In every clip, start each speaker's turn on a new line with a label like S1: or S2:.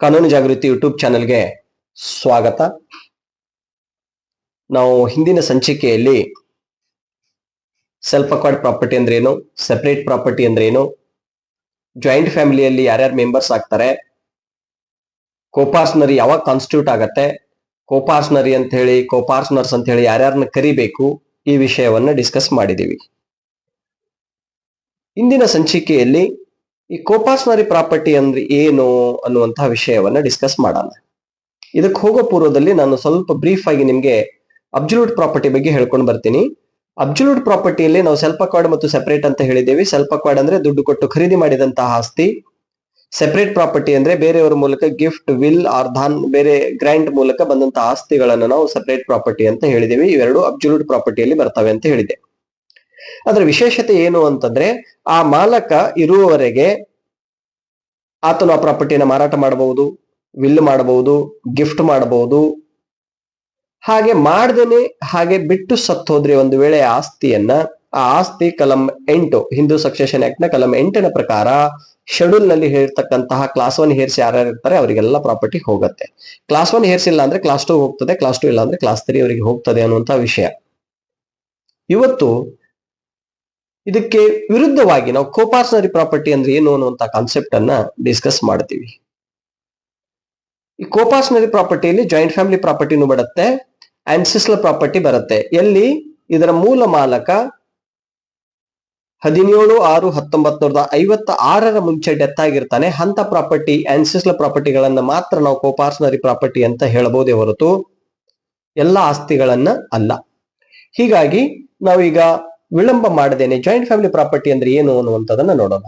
S1: ಕಾನೂನು ಜಾಗೃತಿ ಯೂಟ್ಯೂಬ್ ಚಾನೆಲ್ಗೆ ಸ್ವಾಗತ. ನಾವು ಹಿಂದಿನ ಸಂಚಿಕೆಯಲ್ಲಿ ಸೆಲ್ಫ್ ಅಕ್ವಾರ್ಡ್ ಪ್ರಾಪರ್ಟಿ ಅಂದ್ರೆ ಏನು ಸೆಪರೇಟ್ ಪ್ರಾಪರ್ಟಿ ಅಂದ್ರೆ ಏನು ಜಾಯಿಂಟ್ ಫ್ಯಾಮಿಲಿಯಲ್ಲಿ ಯಾರ್ಯಾರು ಮೆಂಬರ್ಸ್ ಆಗ್ತಾರೆ ಕೋಪಾರ್ಸ್ನರಿ ಯಾವಾಗ ಕಾನ್ಸ್ಟಿಟ್ಯೂಟ್ ಆಗತ್ತೆ ಕೋಪಾರ್ಸ್ನರಿ ಅಂತ ಹೇಳಿ ಕೋಪಾರ್ಸ್ನರ್ಸ್ ಅಂತ ಹೇಳಿ ಯಾರ್ಯಾರನ್ನ ಕರಿಬೇಕು ಈ ವಿಷಯವನ್ನ ಡಿಸ್ಕಸ್ ಮಾಡಿದೀವಿ. ಇಂದಿನ ಸಂಚಿಕೆಯಲ್ಲಿ ಈ ಕೋಪಾಸ್ಮರಿ ಪ್ರಾಪರ್ಟಿ ಅಂದ್ರೆ ಏನು ಅನ್ನುವಂತಹ ವಿಷಯವನ್ನ ಡಿಸ್ಕಸ್ ಮಾಡೋಣ. ಇದಕ್ಕೆ ಹೋಗೋ ಪೂರ್ವದಲ್ಲಿ ನಾನು ಸ್ವಲ್ಪ ಬ್ರೀಫ್ ಆಗಿ ನಿಮ್ಗೆ ಅಬ್ಜಲ್ಯೂಟ್ ಪ್ರಾಪರ್ಟಿ ಬಗ್ಗೆ ಹೇಳ್ಕೊಂಡು ಬರ್ತೀನಿ. ಅಬ್ಜಲ್ಯೂಟ್ ಪ್ರಾಪರ್ಟಿಯಲ್ಲಿ ನಾವು ಸೆಲ್ಫ್ ಅಕ್ವಾರ್ಡ್ ಮತ್ತು ಸೆಪರೇಟ್ ಅಂತ ಹೇಳಿದ್ದೇವೆ. ಸೆಲ್ಫ್ ಅಕ್ವಾರ್ಡ್ ಅಂದ್ರೆ ದುಡ್ಡು ಕೊಟ್ಟು ಖರೀದಿ ಮಾಡಿದಂತಹ ಆಸ್ತಿ. ಸೆಪರೇಟ್ ಪ್ರಾಪರ್ಟಿ ಅಂದ್ರೆ ಬೇರೆಯವರ ಮೂಲಕ ಗಿಫ್ಟ್ ವಿಲ್ ಆರ್ ಧಾನ್ ಬೇರೆ ಗ್ರ್ಯಾಂಡ್ ಮೂಲಕ ಬಂದಂತಹ ಆಸ್ತಿಗಳನ್ನು ನಾವು ಸೆಪರೇಟ್ ಪ್ರಾಪರ್ಟಿ ಅಂತ ಹೇಳಿದೇವೆ ಇವೆರಡು ಅಬ್ಜಲ್ಯೂಟ್ ಪ್ರಾಪರ್ಟಿಯಲ್ಲಿ ಬರ್ತವೆ ಅಂತ ಹೇಳಿದೆ. ಅದರ ವಿಶೇಷತೆ ಏನು ಅಂತಂದ್ರೆ ಆ ಮಾಲಕ ಇರುವವರೆಗೆ ಆತನು ಆ ಪ್ರಾಪರ್ಟಿನ ಮಾರಾಟ ಮಾಡಬಹುದು, ವಿಲ್ ಮಾಡಬಹುದು, ಗಿಫ್ಟ್ ಮಾಡಬಹುದು. ಹಾಗೆ ಮಾಡ್ದೇನೆ ಹಾಗೆ ಬಿಟ್ಟು ಸತ್ತೋದ್ರೆ ಒಂದು ವೇಳೆ ಆಸ್ತಿಯನ್ನ, ಆ ಆಸ್ತಿ ಕಲಂ ಎಂಟು, ಹಿಂದೂ ಸಕ್ಸೆಷನ್ ಆಕ್ಟ್ನ ಕಲಂ ಎಂಟಿನ ಪ್ರಕಾರ ಶೆಡ್ಯೂಲ್ನಲ್ಲಿ ಹೇಳಿರ್ತಕ್ಕಂತಹ ಕ್ಲಾಸ್ ಒನ್ ಹೇರ್ಸಿ ಯಾರ್ಯಾರು ಇರ್ತಾರೆ ಅವರಿಗೆಲ್ಲ ಪ್ರಾಪರ್ಟಿ ಹೋಗುತ್ತೆ. ಕ್ಲಾಸ್ ಒನ್ ಹೇರ್ಸ್ ಇಲ್ಲ ಅಂದ್ರೆ ಕ್ಲಾಸ್ ಟೂ ಹೋಗ್ತದೆ, ಕ್ಲಾಸ್ ಟೂ ಇಲ್ಲ ಅಂದ್ರೆ ಕ್ಲಾಸ್ ತ್ರೀ ಅವರಿಗೆ ಹೋಗ್ತದೆ ಅನ್ನುವಂತ ವಿಷಯ. ಇವತ್ತು ಇದಕ್ಕೆ ವಿರುದ್ಧವಾಗಿ ನಾವು ಕೋಪಾರ್ಸನರಿ ಪ್ರಾಪರ್ಟಿ ಅಂದ್ರೆ ಏನು ಅನ್ನುವಂತ ಕಾನ್ಸೆಪ್ಟ್ ಅನ್ನ ಡಿಸ್ಕಸ್ ಮಾಡ್ತೀವಿ. ಈ ಕೋಪಾರ್ಸನರಿ ಪ್ರಾಪರ್ಟಿಯಲ್ಲಿ ಜಾಯಿಂಟ್ ಫ್ಯಾಮಿಲಿ ಪ್ರಾಪರ್ಟಿನೂ ಬರುತ್ತೆ ಆನ್ಸಿಸ್ಲರ್ ಪ್ರಾಪರ್ಟಿ ಬರುತ್ತೆ. ಎಲ್ಲಿ? ಇದರ ಮೂಲ ಮಾಲಕ ಹದಿನೇಳು ಆರು ಹತ್ತೊಂಬತ್ ನೂರದ ಐವತ್ತ ಆರರ ಮುಂಚೆ ಡೆತ್ ಆಗಿರ್ತಾನೆ. ಅಂತ ಪ್ರಾಪರ್ಟಿ ಆನ್ಸಿಸ್ಲ ಪ್ರಾಪರ್ಟಿಗಳನ್ನ ಮಾತ್ರ ನಾವು ಕೋಪಾರ್ಸನರಿ ಪ್ರಾಪರ್ಟಿ ಅಂತ ಹೇಳಬಹುದೇ ಹೊರತು ಎಲ್ಲ ಆಸ್ತಿಗಳನ್ನ ಅಲ್ಲ. ಹೀಗಾಗಿ ನಾವೀಗ ವಿಳಂಬ ಮಾಡದೇನೆ ಜಾಯಿಂಟ್ ಫ್ಯಾಮಿಲಿ ಪ್ರಾಪರ್ಟಿ ಅಂದ್ರೆ ಏನು ಅನ್ನುವಂಥದ್ದನ್ನ ನೋಡೋಣ.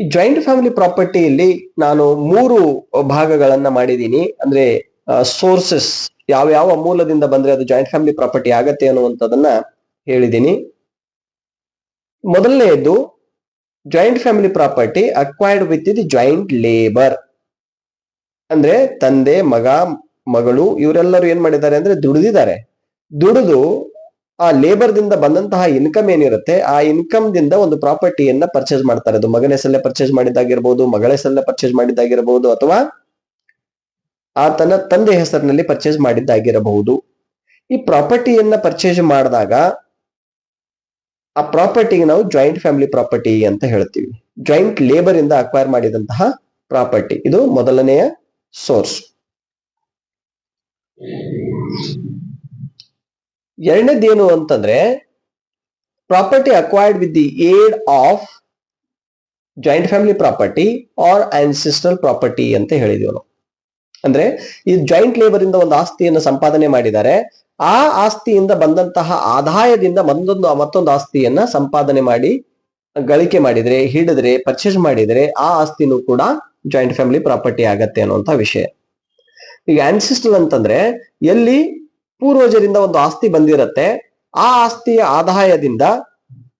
S1: ಈ ಜಾಯಿಂಟ್ ಫ್ಯಾಮಿಲಿ ಪ್ರಾಪರ್ಟಿಯಲ್ಲಿ ನಾನು ಮೂರು ಭಾಗಗಳನ್ನ ಮಾಡಿದ್ದೀನಿ. ಅಂದ್ರೆ ಸೋರ್ಸಸ್ ಯಾವ ಯಾವ ಮೂಲದಿಂದ ಬಂದ್ರೆ ಅದು ಜಾಯಿಂಟ್ ಫ್ಯಾಮಿಲಿ ಪ್ರಾಪರ್ಟಿ ಆಗತ್ತೆ ಅನ್ನುವಂಥದ್ದನ್ನ ಹೇಳಿದ್ದೀನಿ. ಮೊದಲನೆಯದು joint family property acquired with the joint labour ಅಂದ್ರೆ ತಂದೆ, ಮಗ, ಮಗಳು ಇವರೆಲ್ಲರೂ ಏನ್ ಮಾಡಿದ್ದಾರೆ ಅಂದ್ರೆ ದುಡಿದಿದ್ದಾರೆ. ದುಡಿದು ಆ ಲೇಬರ್ ದಿಂದ ಬಂದಂತಹ ಇನ್ಕಮ್ ಏನಿರುತ್ತೆ, ಆ ಇನ್ಕಮ್ ದಿಂದ ಒಂದು ಪ್ರಾಪರ್ಟಿಯನ್ನ ಪರ್ಚೇಸ್ ಮಾಡ್ತಾರೆ. ಅದು ಮಗನ ಹೆಸರಲ್ಲೇ ಪರ್ಚೇಸ್ ಮಾಡಿದ್ದಾಗಿರ್ಬೋದು, ಮಗಳ ಹೆಸರಲ್ಲೇ ಪರ್ಚೇಸ್ ಮಾಡಿದ್ದಾಗಿರ್ಬೋದು, ಅಥವಾ ಆತನ ತಂದೆ ಹೆಸರಿನಲ್ಲಿ ಪರ್ಚೇಸ್ ಮಾಡಿದ್ದಾಗಿರಬಹುದು. ಈ ಪ್ರಾಪರ್ಟಿಯನ್ನ ಪರ್ಚೇಸ್ ಮಾಡಿದಾಗ ಆ ಪ್ರಾಪರ್ಟಿಗೆ ನಾವು ಜಾಯಿಂಟ್ ಫ್ಯಾಮಿಲಿ ಪ್ರಾಪರ್ಟಿ ಅಂತ ಹೇಳ್ತೀವಿ. ಜಾಯಿಂಟ್ ಲೇಬರ್ ಇಂದ ಅಕ್ವೈರ್ ಮಾಡಿದಂತಹ ಪ್ರಾಪರ್ಟಿ ಇದು ಮೊದಲನೆಯ ಸೋರ್ಸ್ ಎರಡನೇದೇನು ಅಂತಂದ್ರೆ property acquired with the aid of joint family property or ancestral property ಅಂತ ಹೇಳಿದೀವಿ ನಾವು. ಅಂದ್ರೆ, ಈ ಜಾಯಿಂಟ್ ಲೇಬರ್ ಇಂದ ಒಂದು ಆಸ್ತಿಯನ್ನು ಸಂಪಾದನೆ ಮಾಡಿದ್ದಾರೆ. ಆ ಆಸ್ತಿಯಿಂದ ಬಂದಂತಹ ಆದಾಯದಿಂದ ಮತ್ತೊಂದು ಮತ್ತೊಂದು ಆಸ್ತಿಯನ್ನ ಸಂಪಾದನೆ ಮಾಡಿ, ಗಳಿಕೆ ಮಾಡಿದ್ರೆ, ಹಿಡಿದ್ರೆ ಪರ್ಚೇಸ್ ಮಾಡಿದ್ರೆ ಆ ಆಸ್ತಿನೂ ಕೂಡ ಜಾಯಿಂಟ್ ಫ್ಯಾಮಿಲಿ ಪ್ರಾಪರ್ಟಿ ಆಗತ್ತೆ ಅನ್ನುವಂತ ವಿಷಯ. ಈಗ ಆನ್ಸಿಸ್ಟಲ್ ಅಂತಂದ್ರೆ ಎಲ್ಲಿ ಪೂರ್ವಜರಿಂದ ಒಂದು ಆಸ್ತಿ ಬಂದಿರತ್ತೆ, ಆ ಆಸ್ತಿಯ ಆದಾಯದಿಂದ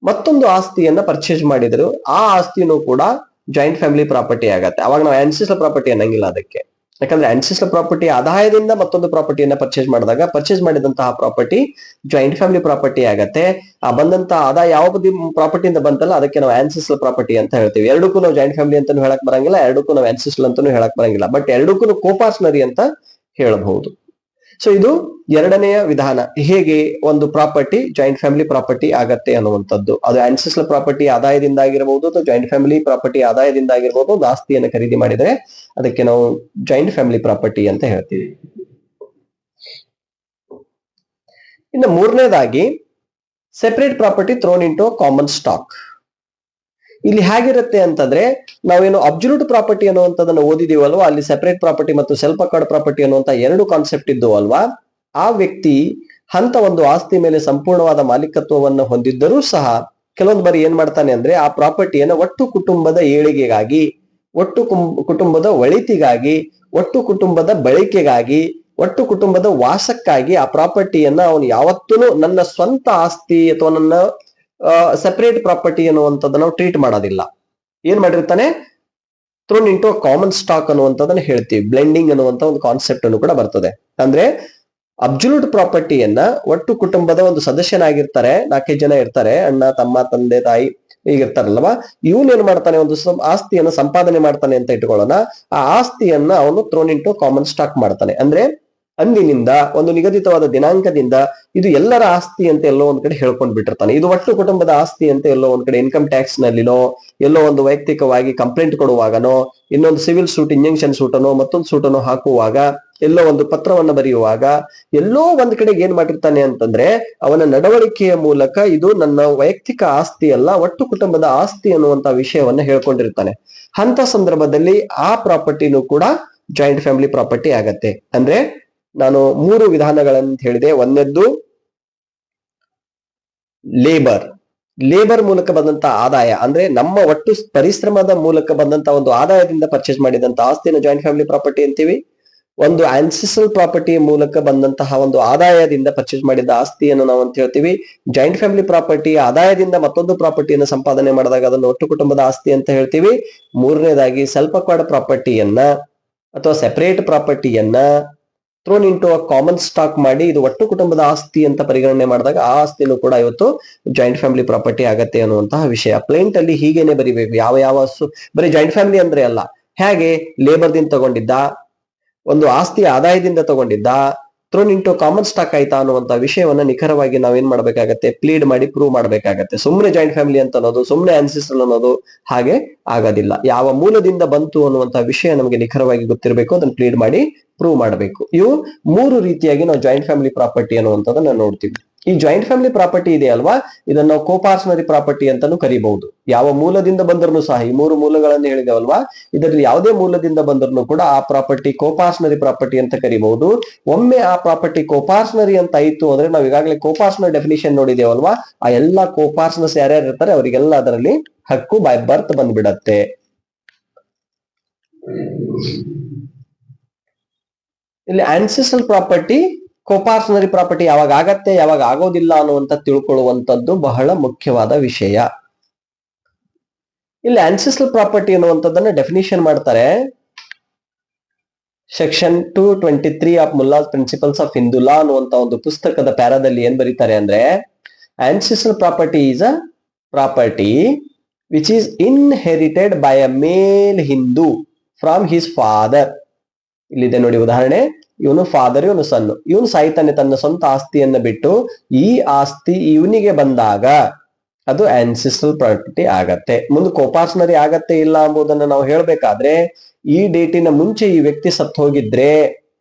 S1: ಮತ್ತೊಂದು ಆಸ್ತಿಯನ್ನ ಪರ್ಚೇಸ್ ಮಾಡಿದ್ರು, ಆ ಆಸ್ತಿನೂ ಕೂಡ ಜಾಯಿಂಟ್ ಫ್ಯಾಮಿಲಿ ಪ್ರಾಪರ್ಟಿ ಆಗತ್ತೆ. ಅವಾಗ ನಾವು ಆನ್ಸಿಸ್ಟಲ್ ಪ್ರಾಪರ್ಟಿ ಅನ್ನಂಗಿಲ್ಲ ಅದಕ್ಕೆ. ಯಾಕಂದ್ರೆ ಆನ್ಸಿಸ್ಟಲ್ ಪ್ರಾಪರ್ಟಿ ಆದಾಯದಿಂದ ಮತ್ತೊಂದು ಪ್ರಾಪರ್ಟಿಯನ್ನ ಪರ್ಚೇಸ್ ಮಾಡಿದಾಗ ಪರ್ಚೇಸ್ ಮಾಡಿದಂತಹ ಪ್ರಾಪರ್ಟಿ ಜಾಯಿಂಟ್ ಫ್ಯಾಮಿಲಿ ಪ್ರಾಪರ್ಟಿ ಆಗತ್ತೆ. ಆ ಬಂದಂತ ಆದಾಯ ಯಾವ ಪ್ರಾಪರ್ಟಿಯಿಂದ ಬಂತಲ್ಲ, ಅದಕ್ಕೆ ನಾವು ಆನ್ಸಿಸ್ಟಲ್ ಪ್ರಾಪರ್ಟಿ ಅಂತ ಹೇಳ್ತೀವಿ. ಎರಡಕ್ಕೂ ನಾವು ಜಾಯಿಂಟ್ ಫ್ಯಾಮಿಲಿ ಅಂತಾನು ಹೇಳಕ್ ಬರಂಗಿಲ್ಲ, ಎರಡಕ್ಕೂ ನಾವು ಆನ್ಸಿಸ್ಟಲ್ ಅಂತಾನು ಹೇಳಕ್ ಬರಂಗಿಲ್ಲ. ಬಟ್ ಎರಡಕ್ಕೂ ಕೋಪಾರ್ಸ್ನರಿ ಅಂತ ಹೇಳಬಹುದು. ಸೊ ಇದು ಎರಡನೆಯ ವಿಧಾನ. ಹೇಗೆ ಒಂದು ಪ್ರಾಪರ್ಟಿ ಜಾಯಿಂಟ್ ಫ್ಯಾಮಿಲಿ ಪ್ರಾಪರ್ಟಿ ಆಗತ್ತೆ ಅನ್ನುವಂಥದ್ದು. ಅದು ಆನ್ಸಿಸ್ಟಲ್ ಪ್ರಾಪರ್ಟಿ ಆದಾಯದಿಂದ ಆಗಿರಬಹುದು ಅಥವಾ ಜಾಯಿಂಟ್ ಫ್ಯಾಮಿಲಿ ಪ್ರಾಪರ್ಟಿ ಆದಾಯದಿಂದ ಆಗಿರ್ಬೋದು ಒಂದು ಆಸ್ತಿಯನ್ನು ಖರೀದಿ ಮಾಡಿದರೆ ಅದಕ್ಕೆ ನಾವು ಜಾಯಿಂಟ್ ಫ್ಯಾಮಿಲಿ ಪ್ರಾಪರ್ಟಿ ಅಂತ ಹೇಳ್ತೀವಿ. ಇನ್ನು ಮೂರನೇದಾಗಿ separate property thrown into common stock ಇಲ್ಲಿ ಹೇಗಿರುತ್ತೆ ಅಂತಂದ್ರೆ ನಾವೇನು ಅಬ್ಜಲ್ಯೂಟ್ ಪ್ರಾಪರ್ಟಿ ಅನ್ನುವಂಥದ್ದನ್ನ ಓದಿದೀವಲ್ವಾ? ಅಲ್ಲಿ ಸೆಪರೇಟ್ ಪ್ರಾಪರ್ಟಿ ಮತ್ತು ಸೆಲ್ಫ್ ಅಕಾರ್ಡ್ ಪ್ರಾಪರ್ಟಿ ಅನ್ನುವಂತ ಎರಡು ಕಾನ್ಸೆಪ್ಟ್ ಇದ್ದು ಅಲ್ವಾ ಆ ವ್ಯಕ್ತಿ ಹಂತ ಒಂದು ಆಸ್ತಿ ಮೇಲೆ ಸಂಪೂರ್ಣವಾದ ಮಾಲೀಕತ್ವವನ್ನು ಹೊಂದಿದ್ದರೂ ಸಹ ಕೆಲವೊಂದು ಬಾರಿ ಏನ್ ಮಾಡ್ತಾನೆ ಅಂದ್ರೆ ಆ ಪ್ರಾಪರ್ಟಿಯನ್ನು ಒಟ್ಟು ಕುಟುಂಬದ ಏಳಿಗೆಗಾಗಿ, ಒಟ್ಟು ಕುಟುಂಬದ ಒಳಿತಿಗಾಗಿ, ಒಟ್ಟು ಕುಟುಂಬದ ಬಳಕೆಗಾಗಿ, ಒಟ್ಟು ಕುಟುಂಬದ ವಾಸಕ್ಕಾಗಿ ಆ ಪ್ರಾಪರ್ಟಿಯನ್ನ ಅವನು ಯಾವತ್ತೂ ನನ್ನ ಸ್ವಂತ ಆಸ್ತಿ ಅಥವಾ ನನ್ನ ಸೆಪರೇಟ್ ಪ್ರಾಪರ್ಟಿ ಅನ್ನುವಂಥದ್ದು ನಾವು ಟ್ರೀಟ್ ಮಾಡೋದಿಲ್ಲ. ಏನ್ ಮಾಡಿರ್ತಾನೆ? ಥ್ರೋನ್ ಇಂಟು ಕಾಮನ್ ಸ್ಟಾಕ್ ಅನ್ನುವಂಥದ್ದನ್ನ ಹೇಳ್ತೀವಿ. ಬ್ಲೆಂಡಿಂಗ್ ಅನ್ನುವಂಥ ಒಂದು ಕಾನ್ಸೆಪ್ಟ್ ಅನ್ನು ಕೂಡ ಬರ್ತದೆ. ಅಂದ್ರೆ ಅಬ್ಜುಲೂಟ್ ಪ್ರಾಪರ್ಟಿಯನ್ನ ಒಟ್ಟು ಕುಟುಂಬದ ಒಂದು ಸದಸ್ಯನಾಗಿರ್ತಾರೆ, ನಾಲ್ಕೈದು ಜನ ಇರ್ತಾರೆ, ಅಣ್ಣ, ತಮ್ಮ, ತಂದೆ, ತಾಯಿ ಈಗಿರ್ತಾರಲ್ವಾ ಇವನ್ ಏನ್ ಮಾಡ್ತಾನೆ? ಒಂದು ಆಸ್ತಿಯನ್ನು ಸಂಪಾದನೆ ಮಾಡ್ತಾನೆ ಅಂತ ಇಟ್ಕೊಳ್ಳೋಣ. ಆ ಆಸ್ತಿಯನ್ನ ಅವನು ಥ್ರೋನ್ ಇಂಟು ಕಾಮನ್ ಸ್ಟಾಕ್ ಮಾಡ್ತಾನೆ. ಅಂದ್ರೆ ಅಂದಿನಿಂದ, ಒಂದು ನಿಗದಿತವಾದ ದಿನಾಂಕದಿಂದ ಇದು ಎಲ್ಲರ ಆಸ್ತಿ ಅಂತ ಎಲ್ಲೋ ಒಂದ್ ಕಡೆ ಹೇಳ್ಕೊಂಡ್ ಬಿಟ್ಟಿರ್ತಾನೆ. ಇದು ಒಟ್ಟು ಕುಟುಂಬದ ಆಸ್ತಿ ಅಂತ ಎಲ್ಲೋ ಒಂದ್ ಕಡೆ ಇನ್ಕಮ್ ಟ್ಯಾಕ್ಸ್ ನಲ್ಲಿನೋ ಎಲ್ಲೋ ಒಂದು ವೈಯಕ್ತಿಕವಾಗಿ ಕಂಪ್ಲೇಂಟ್ ಕೊಡುವಾಗನೋ, ಇನ್ನೊಂದು ಸಿವಿಲ್ ಸೂಟ್ ಇಂಜೆಕ್ಷನ್ ಸೂಟನೋ ಮತ್ತೊಂದು ಸೂಟನೋ ಹಾಕುವಾಗ, ಎಲ್ಲೋ ಒಂದು ಪತ್ರವನ್ನ ಬರೆಯುವಾಗ, ಎಲ್ಲೋ ಒಂದ್ ಕಡೆಗೆ ಏನ್ ಮಾಡಿರ್ತಾನೆ ಅಂತಂದ್ರೆ, ಅವನ ನಡವಳಿಕೆಯ ಮೂಲಕ ಇದು ನನ್ನ ವೈಯಕ್ತಿಕ ಆಸ್ತಿ ಅಲ್ಲ, ಒಟ್ಟು ಕುಟುಂಬದ ಆಸ್ತಿ ಅನ್ನುವಂತ ವಿಷಯವನ್ನ ಹೇಳ್ಕೊಂಡಿರ್ತಾನೆ. ಅಂತ ಸಂದರ್ಭದಲ್ಲಿ ಆ ಪ್ರಾಪರ್ಟಿನೂ ಕೂಡ ಜಾಯಿಂಟ್ ಫ್ಯಾಮಿಲಿ ಪ್ರಾಪರ್ಟಿ ಆಗತ್ತೆ. ಅಂದ್ರೆ ನಾನು ಮೂರು ವಿಧಾನಗಳಂತ ಹೇಳಿದೆ. ಒಂದದ್ದು ಲೇಬರ್ ಲೇಬರ್ ಮೂಲಕ ಬಂದಂತ ಆದಾಯ. ಅಂದ್ರೆ ನಮ್ಮ ಒಟ್ಟು ಪರಿಶ್ರಮದ ಮೂಲಕ ಬಂದಂತ ಒಂದು ಆದಾಯದಿಂದ ಪರ್ಚೇಸ್ ಮಾಡಿದಂತ ಆಸ್ತಿಯನ್ನು ಜಾಯಿಂಟ್ ಫ್ಯಾಮಿಲಿ ಪ್ರಾಪರ್ಟಿ ಅಂತೀವಿ. ಒಂದು ಆನ್ಸಿಸಲ್ ಪ್ರಾಪರ್ಟಿ ಮೂಲಕ ಬಂದಂತಹ ಒಂದು ಆದಾಯದಿಂದ ಪರ್ಚೇಸ್ ಮಾಡಿದ ಆಸ್ತಿಯನ್ನು ನಾವು ಅಂತ ಹೇಳ್ತೀವಿ. ಜಾಯಿಂಟ್ ಫ್ಯಾಮಿಲಿ ಪ್ರಾಪರ್ಟಿ ಆದಾಯದಿಂದ ಮತ್ತೊಂದು ಪ್ರಾಪರ್ಟಿಯನ್ನು ಸಂಪಾದನೆ ಮಾಡಿದಾಗ ಅದನ್ನು ಒಟ್ಟು ಕುಟುಂಬದ ಆಸ್ತಿ ಅಂತ ಹೇಳ್ತೀವಿ. ಮೂರನೇದಾಗಿ ಸ್ವಲ್ಪ ಪ್ರಾಪರ್ಟಿಯನ್ನ ಅಥವಾ ಸೆಪರೇಟ್ ಪ್ರಾಪರ್ಟಿಯನ್ನ ಥ್ರೋನ್ ಇಂಟು ಕಾಮನ್ ಸ್ಟಾಕ್ ಮಾಡಿ ಇದು ಒಟ್ಟು ಕುಟುಂಬದ ಆಸ್ತಿ ಅಂತ ಪರಿಗಣನೆ ಮಾಡಿದಾಗ ಆ ಆಸ್ತಿನೂ ಕೂಡ ಇವತ್ತು ಜಾಯಿಂಟ್ ಫ್ಯಾಮಿಲಿ ಪ್ರಾಪರ್ಟಿ ಆಗತ್ತೆ ಅನ್ನುವಂತಹ ವಿಷಯ. ಪ್ಲೇಂಟ್ ಅಲ್ಲಿ ಹೀಗೇನೆ ಬರಿಬೇಕು ಯಾವ ಯಾವ ಬರೀ ಜಾಯಿಂಟ್ ಫ್ಯಾಮಿಲಿ ಅಂದ್ರೆ ಅಲ್ಲ. ಹೇಗೆ ಲೇಬರ್ದಿಂದ ತಗೊಂಡಿದ್ದ, ಒಂದು ಆಸ್ತಿ ಆದಾಯದಿಂದ ತಗೊಂಡಿದ್ದ ಥ್ರೋನ್ ಇಂಟು ಕಾಮನ್ ಸ್ಟಾಕ್ ಆಯ್ತಾ ಅನ್ನುವಂತ ವಿಷಯವನ್ನ ನಿಖರವಾಗಿ ನಾವೇನ್ ಮಾಡ್ಬೇಕಾಗತ್ತೆ? ಪ್ಲೀಡ್ ಮಾಡಿ ಪ್ರೂವ್ ಮಾಡಬೇಕಾಗತ್ತೆ. ಸುಮ್ಮನೆ ಜಾಯಿಂಟ್ ಫ್ಯಾಮಿಲಿ ಅಂತ ಅನ್ನೋದು ಸುಮ್ಮನೆ ಅನ್ಸಿಸ್ಟಲ್ ಅನ್ನೋದು ಹಾಗೆ ಆಗೋದಿಲ್ಲ. ಯಾವ ಮೂಲದಿಂದ ಬಂತು ಅನ್ನುವಂತ ವಿಷಯ ನಮಗೆ ನಿಖರವಾಗಿ ಗೊತ್ತಿರಬೇಕು, ಅದನ್ನ ಪ್ಲೀಡ್ ಮಾಡಿ ಪ್ರೂವ್ ಮಾಡಬೇಕು. ಇವು ಮೂರು ರೀತಿಯಾಗಿ ನಾವು ಜಾಯಿಂಟ್ ಫ್ಯಾಮಿಲಿ ಪ್ರಾಪರ್ಟಿ ಅನ್ನುವಂಥದ್ದನ್ನ ನೋಡ್ತೀವಿ. ಈ ಜಾಯಿಂಟ್ ಫ್ಯಾಮಿಲಿ ಪ್ರಾಪರ್ಟಿ ಇದೆ ಅಲ್ವಾ? ಇದನ್ನ ನಾವು ಕೋಪಾರ್ಸನರಿ ಪ್ರಾಪರ್ಟಿ ಅಂತಾನು ಕರಿಬಹುದು. ಯಾವ ಮೂಲದಿಂದ ಬಂದರೂ ಸಹ, ಈ ಮೂರು ಮೂಲಗಳನ್ನು ಹೇಳಿದೆವಲ್ವಾ? ಇದರಲ್ಲಿ ಯಾವುದೇ ಮೂಲದಿಂದ ಬಂದರೂ ಕೂಡ ಆ ಪ್ರಾಪರ್ಟಿ ಕೋಪಾರ್ಸನರಿ ಪ್ರಾಪರ್ಟಿ ಅಂತ ಕರಿಬಹುದು. ಒಮ್ಮೆ ಆ ಪ್ರಾಪರ್ಟಿ ಕೋಪಾರ್ಸನರಿ ಅಂತ ಆಯ್ತು ಅಂದ್ರೆ ನಾವು ಈಗಾಗಲೇ ಕೋಪಾರ್ಸನರ್ ಡೆಫಿನಿಷನ್ ನೋಡಿದೇವಲ್ವಾ? ಆ ಎಲ್ಲಾ ಕೋಪಾರ್ಸನರ್ಸ್ ಯಾರ್ಯಾರು ಇರ್ತಾರೆ, ಅವರಿಗೆಲ್ಲ ಅದರಲ್ಲಿ ಹಕ್ಕು ಬೈ ಬರ್ತ್ ಬಂದ್ಬಿಡತ್ತೆ. ಇಲ್ಲಿ ಆನ್ಸಿಸ್ಟಲ್ ಪ್ರಾಪರ್ಟಿ ಕೋಪಾರ್ಸನರಿ ಪ್ರಾಪರ್ಟಿ ಯಾವಾಗ ಆಗತ್ತೆ, ಯಾವಾಗ ಆಗೋದಿಲ್ಲ ಅನ್ನುವಂತ ತಿಳ್ಕೊಳ್ಳುವಂತದ್ದು ಬಹಳ ಮುಖ್ಯವಾದ ವಿಷಯ. ಇಲ್ಲಿ ಆನ್ಸಿಸ್ಟಲ್ ಪ್ರಾಪರ್ಟಿ ಅನ್ನುವಂಥದ್ದನ್ನ ಡೆಫಿನಿಷನ್ ಮಾಡ್ತಾರೆ. Section two twenty three of Mulla's principles of Hindu law ಅನ್ನುವಂತ ಒಂದು ಪುಸ್ತಕದ ಪ್ಯಾರಾದಲ್ಲಿ ಏನ್ ಬರೀತಾರೆ ಅಂದ್ರೆ ancestral property is a property which is inherited by a male Hindu from his father ಇಲ್ಲಿದೆ ನೋಡಿ ಉದಾಹರಣೆ. ಇವನು ಫಾದರ್ ಇವನು ಸಣ್ಣ ಇವನು ಸಾಯ್ತಾನೆ ತನ್ನ ಸ್ವಂತ ಆಸ್ತಿಯನ್ನ ಬಿಟ್ಟು ಈ ಆಸ್ತಿ ಇವನಿಗೆ ಬಂದಾಗ ಅದು ಆನ್ಸಿಸ್ಟಲ್ ಪ್ರಾಪರ್ಟಿ ಆಗತ್ತೆ. ಮುಂದೆ ಕೋಪಾರ್ಸನರಿ ಆಗತ್ತೆ ಇಲ್ಲ ಎಂಬುದನ್ನ ನಾವು ಹೇಳ್ಬೇಕಾದ್ರೆ ಈ ಡೇಟಿನ ಮುಂಚೆ ಈ ವ್ಯಕ್ತಿ ಸತ್ತು ಹೋಗಿದ್ರೆ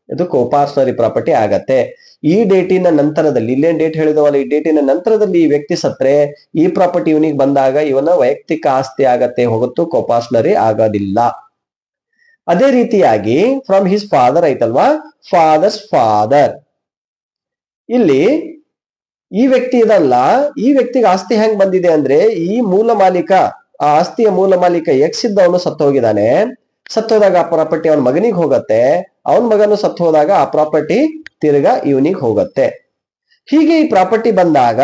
S1: ಅದು ಕೋಪಾರ್ಸನರಿ ಪ್ರಾಪರ್ಟಿ ಆಗತ್ತೆ. ಈ ಡೇಟಿನ ನಂತರದಲ್ಲಿ, ಇಲ್ಲೇನ್ ಡೇಟ್ ಹೇಳಿದವಲ್ಲ, ಈ ಡೇಟಿನ ನಂತರದಲ್ಲಿ ಈ ವ್ಯಕ್ತಿ ಸತ್ರೆ ಈ ಪ್ರಾಪರ್ಟಿ ಇವನಿಗೆ ಬಂದಾಗ ಇವನ ವೈಯಕ್ತಿಕ ಆಸ್ತಿ ಆಗತ್ತೆ ಹೊರತು ಕೋಪಾರ್ಸನರಿ ಆಗೋದಿಲ್ಲ. ಅದೇ ರೀತಿಯಾಗಿ ಫ್ರಮ್ ಹಿಸ್ ಫಾದರ್ ಐತಲ್ವಾ? ಫಾದರ್ಸ್ ಫಾದರ್ ಇಲ್ಲಿ ಈ ವ್ಯಕ್ತಿ ಇದಲ್ಲ, ಈ ವ್ಯಕ್ತಿಗೆ ಆಸ್ತಿ ಹೆಂಗ್ ಬಂದಿದೆ ಅಂದ್ರೆ ಈ ಮೂಲ ಮಾಲೀಕ, ಆ ಆಸ್ತಿಯ ಮೂಲ ಮಾಲೀಕ ಎಕ್ಸ್ ಇದ್ದವನು ಸತ್ತು ಹೋಗಿದ್ದಾನೆ ಸತ್ತೋದಾಗ ಆ ಪ್ರಾಪರ್ಟಿ ಅವನ ಮಗನಿಗೆ ಹೋಗತ್ತೆ. ಅವನ ಮಗನು ಸತ್ತು ಹೋದಾಗ ಆ ಪ್ರಾಪರ್ಟಿ ತಿರ್ಗ ಇವನಿಗೆ ಹೋಗತ್ತೆ. ಹೀಗೆ ಈ ಪ್ರಾಪರ್ಟಿ ಬಂದಾಗ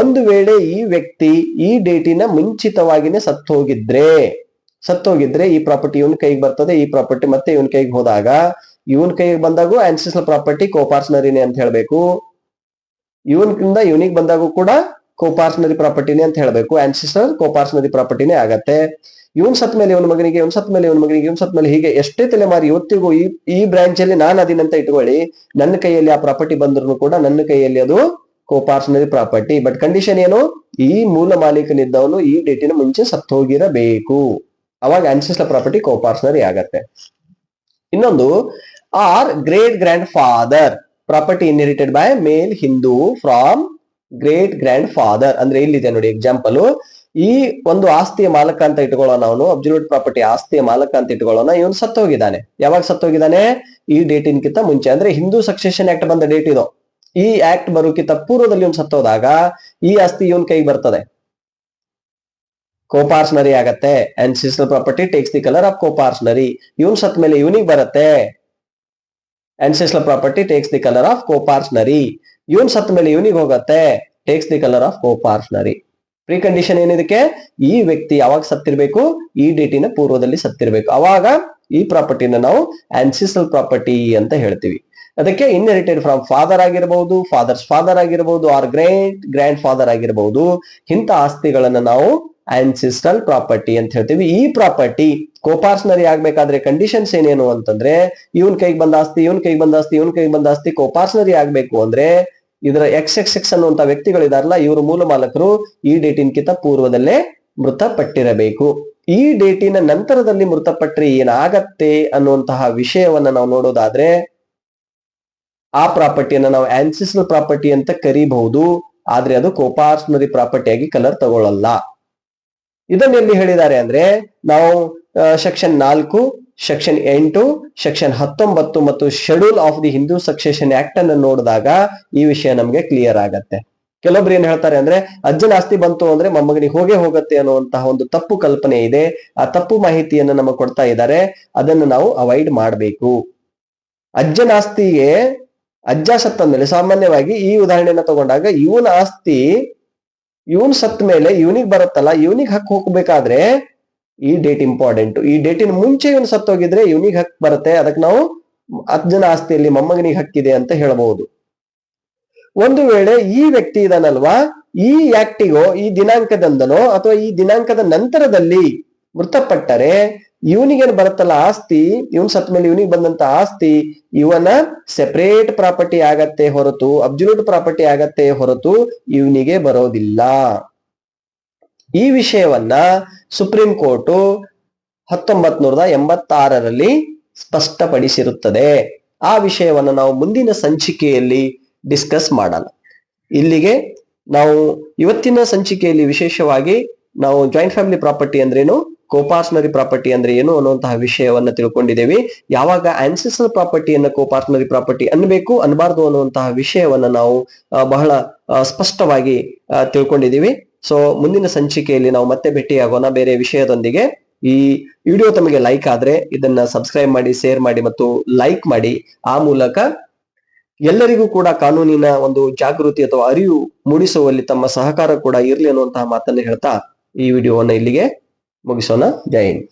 S1: ಒಂದು ವೇಳೆ ಈ ವ್ಯಕ್ತಿ ಈ ಡೇಟಿನ ಮುಂಚಿತವಾಗಿನೇ ಸತ್ತು ಹೋಗಿದ್ರೆ ಸತ್ತೋಗಿದ್ರೆ ಈ ಪ್ರಾಪರ್ಟಿ ಇವನ್ ಕೈಗೆ ಬರ್ತದೆ, ಈ ಪ್ರಾಪರ್ಟಿ ಮತ್ತೆ ಇವನ್ ಕೈಗೆ ಹೋದಾಗ, ಇವನ್ ಕೈಗೆ ಬಂದಾಗೂ ಆನ್ಸಿಸ್ಟಲ್ ಪ್ರಾಪರ್ಟಿ ಕೋಪಾರ್ಸನರಿನೇ ಅಂತ ಹೇಳ್ಬೇಕು. ಇವನ್ಕಿಂದ ಇವನಿಗೆ ಬಂದಾಗೂ ಕೂಡ ಕೋಪಾರ್ಸನರಿ ಪ್ರಾಪರ್ಟಿನೇ ಅಂತ ಹೇಳ್ಬೇಕು. ಆನ್ಸಿಸ್ಟರ್ ಕೋಪಾರ್ಸನರಿ ಪ್ರಾಪರ್ಟಿನೇ ಆಗತ್ತೆ. ಇವನ್ ಸತ್ ಮೇಲೆ ಇವನ ಮಗನಿಗೆ, ಇವನ್ ಸತ್ ಮೇಲೆ ಇವನ ಮಗನಿಗೆ, ಇವನ್ ಸತ್ ಮೇಲೆ ಹೀಗೆ ಎಷ್ಟೇ ತಲೆಮಾರಿ ಇವತ್ತಿಗೂ ಈ ಈ ಬ್ರಾಂಚ್ ಅಲ್ಲಿ ನಾನು ಅದಿನಂತ ಇಟ್ಕೊಳ್ಳಿ, ನನ್ನ ಕೈಯಲ್ಲಿ ಆ ಪ್ರಾಪರ್ಟಿ ಬಂದ್ರು ಕೂಡ ನನ್ನ ಕೈಯಲ್ಲಿ ಅದು ಕೋಪಾರ್ಸನರಿ ಪ್ರಾಪರ್ಟಿ ಬಟ್ ಕಂಡೀಷನ್ ಏನು? ಈ ಮೂಲ ಮಾಲೀಕನಿದ್ದವನು ಈ ಡೇಟಿನ ಮುಂಚೆ ಸತ್ತು ಹೋಗಿರಬೇಕು ಅವಾಗ ಆನ್ಸಿಸ್ಟರ್ ಪ್ರಾಪರ್ಟಿ ಕೋಪಾರ್ಸನರಿ ಆಗತ್ತೆ. ಇನ್ನೊಂದು or great grandfather property inherited by male Hindu from great grandfather ಅಂದ್ರೆ ಇಲ್ಲಿದೆ ನೋಡಿ ಎಕ್ಸಾಂಪಲ್ ಈ ಒಂದು ಆಸ್ತಿಯ ಮಾಲಕ ಅಂತ ಇಟ್ಕೊಳ್ಳೋಣ ಅವನು ಅಬ್ಸಲ್ಯೂಟ್ ಪ್ರಾಪರ್ಟಿ ಆಸ್ತಿಯ ಮಾಲಕ ಅಂತ ಇಟ್ಕೊಳ್ಳೋಣ, ಇವನು ಸತ್ತೋಗಿದ್ದಾನೆ. ಯಾವಾಗ ಸತ್ತೋಗಿದ್ದಾನೆ? ಈ ಡೇಟಿನ್ಕಿಂತ ಮುಂಚೆ. ಅಂದ್ರೆ ಹಿಂದೂ ಸಕ್ಸೆಷನ್ ಆಕ್ಟ್ ಬಂದ ಡೇಟ್ ಇದು. ಈ ಆಕ್ಟ್ ಬರೋಕ್ಕಿಂತ ಪೂರ್ವದಲ್ಲಿ ಇವನು ಸತ್ತೋದಾಗ ಈ ಆಸ್ತಿ ಇವನ್ ಕೈಗೆ ಬರ್ತದೆ. ಕೋಪಾರ್ಸನರಿ ಆಗತ್ತೆ. Ancestral property takes the colour of coparcenary ಇವನ್ ಸತ್ ಮೇಲೆ ಇವನಿಗೆ ಬರುತ್ತೆ. Ancestral property takes the colour of coparcenary ಇವನ್ ಸತ್ ಮೇಲೆ ಇವನಿಗೆ ಹೋಗತ್ತೆ. Takes the colour of coparcenary precondition ಏನಿದಕ್ಕೆ ಈ ವ್ಯಕ್ತಿ ಯಾವಾಗ ಸತ್ತಿರ್ಬೇಕು? ಈ ಡೇಟಿನ ಪೂರ್ವದಲ್ಲಿ ಸತ್ತಿರ್ಬೇಕು. ಅವಾಗ ಈ ಪ್ರಾಪರ್ಟಿನ ನಾವು ಆನ್ಸಿಸಲ್ ಪ್ರಾಪರ್ಟಿ ಅಂತ ಹೇಳ್ತೀವಿ. ಅದಕ್ಕೆ ಇನ್ಹೆರಿಟೆಡ್ ಫ್ರಮ್ ಫಾದರ್ ಆಗಿರಬಹುದು ಫಾದರ್ಸ್ ಫಾದರ್ ಆಗಿರಬಹುದು ಆರ್ ಗ್ರೇಟ್ ಗ್ರ್ಯಾಂಡ್ ಫಾದರ್ ಆಗಿರಬಹುದು ಇಂಥ ಆಸ್ತಿಗಳನ್ನ ನಾವು ಆನ್ಸಿಸ್ಟ್ರಲ್ ಪ್ರಾಪರ್ಟಿ ಅಂತ ಹೇಳ್ತೀವಿ. ಈ ಪ್ರಾಪರ್ಟಿ ಕೋಪಾರ್ಸ್ನರಿ ಆಗ್ಬೇಕಾದ್ರೆ ಕಂಡೀಷನ್ಸ್ ಏನೇನು ಅಂತಂದ್ರೆ, ಇವನ್ ಕೈಗೆ ಬಂದ ಆಸ್ತಿ, ಇವನ್ ಕೈಗೆ ಬಂದ ಆಸ್ತಿ, ಇವನ್ ಕೈಗೆ ಬಂದ ಆಸ್ತಿ ಕೋಪಾರ್ಸ್ನರಿ ಆಗ್ಬೇಕು ಅಂದ್ರೆ ಇದರ ಎಕ್ಸ್ ಎಕ್ಸ್ ಎಕ್ಸ್ ಅನ್ನುವಂತ ವ್ಯಕ್ತಿಗಳಿದಾರಲ್ಲ, ಇವರು ಮೂಲ ಮಾಲಕರು, ಈ ಡೇಟಿನ್ಕಿಂತ ಪೂರ್ವದಲ್ಲೇ ಮೃತಪಟ್ಟಿರಬೇಕು. ಈ ಡೇಟಿನ ನಂತರದಲ್ಲಿ ಮೃತಪಟ್ಟರೆ ಏನಾಗತ್ತೆ ಅನ್ನುವಂತಹ ವಿಷಯವನ್ನ ನಾವು ನೋಡೋದಾದ್ರೆ, ಆ ಪ್ರಾಪರ್ಟಿಯನ್ನ ನಾವು ಆನ್ಸಿಸ್ನಲ್ ಪ್ರಾಪರ್ಟಿ ಅಂತ ಕರಿಬಹುದು, ಆದ್ರೆ ಅದು ಕೋಪಾರ್ಸ್ನರಿ ಪ್ರಾಪರ್ಟಿ ಆಗಿ ಕಲರ್ ತಗೊಳ್ಳಲ್ಲ. ಇದನ್ನ ಎಲ್ಲಿ ಹೇಳಿದ್ದಾರೆ ಅಂದ್ರೆ ನಾವು ಸೆಕ್ಷನ್ ನಾಲ್ಕು ಸೆಕ್ಷನ್ ಎಂಟು ಸೆಕ್ಷನ್ ಹತ್ತೊಂಬತ್ತು ಮತ್ತು schedule of the Hindu succession act ಅನ್ನು ನೋಡಿದಾಗ ಈ ವಿಷಯ ನಮ್ಗೆ ಕ್ಲಿಯರ್ ಆಗತ್ತೆ. ಕೆಲವೊಬ್ರು ಏನ್ ಹೇಳ್ತಾರೆ ಅಂದ್ರೆ, ಅಜ್ಜನ ಆಸ್ತಿ ಬಂತು ಅಂದ್ರೆ ಮೊಮ್ಮಗನಿಗೆ ಹೋಗೇ ಹೋಗುತ್ತೆ ಅನ್ನುವಂತಹ ಒಂದು ತಪ್ಪು ಕಲ್ಪನೆ ಇದೆ. ಆ ತಪ್ಪು ಮಾಹಿತಿಯನ್ನು ನಮಗೆ ಕೊಡ್ತಾ ಇದ್ದಾರೆ. ಅದನ್ನು ನಾವು ಅವಾಯ್ಡ್ ಮಾಡಬೇಕು. ಅಜ್ಜನ ಆಸ್ತಿಗೆ ಅಜ್ಜ ಸತ್ತಂದ್ರೆ ಸಾಮಾನ್ಯವಾಗಿ ಈ ಉದಾಹರಣೆಯನ್ನ ತಗೊಂಡಾಗ ಇವನ ಆಸ್ತಿ ಇವನ್ ಸತ್ ಮೇಲೆ ಇವನಿಗೆ ಬರುತ್ತಲ್ಲ, ಇವನಿಗೆ ಹಕ್ ಹೋಗ್ಬೇಕಾದ್ರೆ ಈ ಡೇಟ್ ಇಂಪಾರ್ಟೆಂಟ್ ಈ ಡೇಟಿನ ಮುಂಚೆ ಇವನು ಸತ್ತೋಗಿದ್ರೆ ಇವನಿಗೆ ಹಕ್ ಬರುತ್ತೆ. ಅದಕ್ಕೆ ನಾವು ಅಜ್ಜನ ಆಸ್ತಿಯಲ್ಲಿ ಮೊಮ್ಮಗನಿಗೆ ಹಕ್ಕಿದೆ ಅಂತ ಹೇಳಬಹುದು. ಒಂದು ವೇಳೆ ಈ ವ್ಯಕ್ತಿ ಇದನ್ನಲ್ವಾ ಈ ಆಕ್ಟಿಗೋ ಈ ದಿನಾಂಕದಂದನೋ ಅಥವಾ ಈ ದಿನಾಂಕದ ನಂತರದಲ್ಲಿ ಮೃತಪಟ್ಟರೆ ಇವನಿಗೇನು ಬರುತ್ತಲ್ಲ ಆಸ್ತಿ, ಇವನ್ ಸತ್ ಮೇಲೆ ಇವನಿಗೆ ಬಂದಂತ ಆಸ್ತಿ, ಇವನ ಸೆಪರೇಟ್ ಪ್ರಾಪರ್ಟಿ ಆಗತ್ತೆ ಹೊರತು ಅಬ್ಜಲ್ಯೂಟ್ ಪ್ರಾಪರ್ಟಿ ಆಗತ್ತೆ ಹೊರತು ಇವನಿಗೆ ಬರೋದಿಲ್ಲ. ಈ ವಿಷಯವನ್ನ ಸುಪ್ರೀಂ ಕೋರ್ಟ್ ಹತ್ತೊಂಬತ್ ನೂರದ ಎಂಬತ್ತಾರರಲ್ಲಿ ಸ್ಪಷ್ಟಪಡಿಸಿರುತ್ತದೆ. ಆ ವಿಷಯವನ್ನು ನಾವು ಮುಂದಿನ ಸಂಚಿಕೆಯಲ್ಲಿ ಡಿಸ್ಕಸ್ ಮಾಡೋಣ ಇಲ್ಲಿಗೆ ನಾವು ಇವತ್ತಿನ ಸಂಚಿಕೆಯಲ್ಲಿ ವಿಶೇಷವಾಗಿ ನಾವು ಜಾಯಿಂಟ್ ಫ್ಯಾಮಿಲಿ ಪ್ರಾಪರ್ಟಿ ಅಂದ್ರೇನು? ಕೋಪಾರ್ಸ್ನರಿ ಪ್ರಾಪರ್ಟಿ ಅಂದ್ರೆ ಏನು ಅನ್ನುವಂತಹ ವಿಷಯವನ್ನ ತಿಳ್ಕೊಂಡಿದ್ದೇವೆ. ಯಾವಾಗ ಆನ್ಸಿಸ್ಟರ್ ಪ್ರಾಪರ್ಟಿಯನ್ನು ಕೋಪಾರ್ಸ್ನರಿ ಪ್ರಾಪರ್ಟಿ ಅನ್ಬೇಕು ಅನ್ಬಾರ್ದು ಅನ್ನುವಂತಹ ವಿಷಯವನ್ನ ನಾವು ಬಹಳ ಸ್ಪಷ್ಟವಾಗಿ ತಿಳ್ಕೊಂಡಿದ್ದೀವಿ. ಸೊ ಮುಂದಿನ ಸಂಚಿಕೆಯಲ್ಲಿ ನಾವು ಮತ್ತೆ ಭೇಟಿಯಾಗೋಣ ಬೇರೆ ವಿಷಯದೊಂದಿಗೆ. ಈ ವಿಡಿಯೋ ತಮಗೆ ಲೈಕ್ ಆದ್ರೆ ಇದನ್ನ ಸಬ್ಸ್ಕ್ರೈಬ್ ಮಾಡಿ ಶೇರ್ ಮಾಡಿ ಮತ್ತು ಲೈಕ್ ಮಾಡಿ. ಆ ಮೂಲಕ ಎಲ್ಲರಿಗೂ ಕೂಡ ಕಾನೂನಿನ ಒಂದು ಜಾಗೃತಿ ಅಥವಾ ಅರಿವು ಮೂಡಿಸುವಲ್ಲಿ ತಮ್ಮ ಸಹಕಾರ ಕೂಡ ಇರಲಿ ಅನ್ನುವಂತಹ ಮಾತನ್ನು ಹೇಳ್ತಾ ಈ ವಿಡಿಯೋವನ್ನ ಇಲ್ಲಿಗೆ ಮುಗಿಸೋಣ ಜೈ ಹಿಂದ್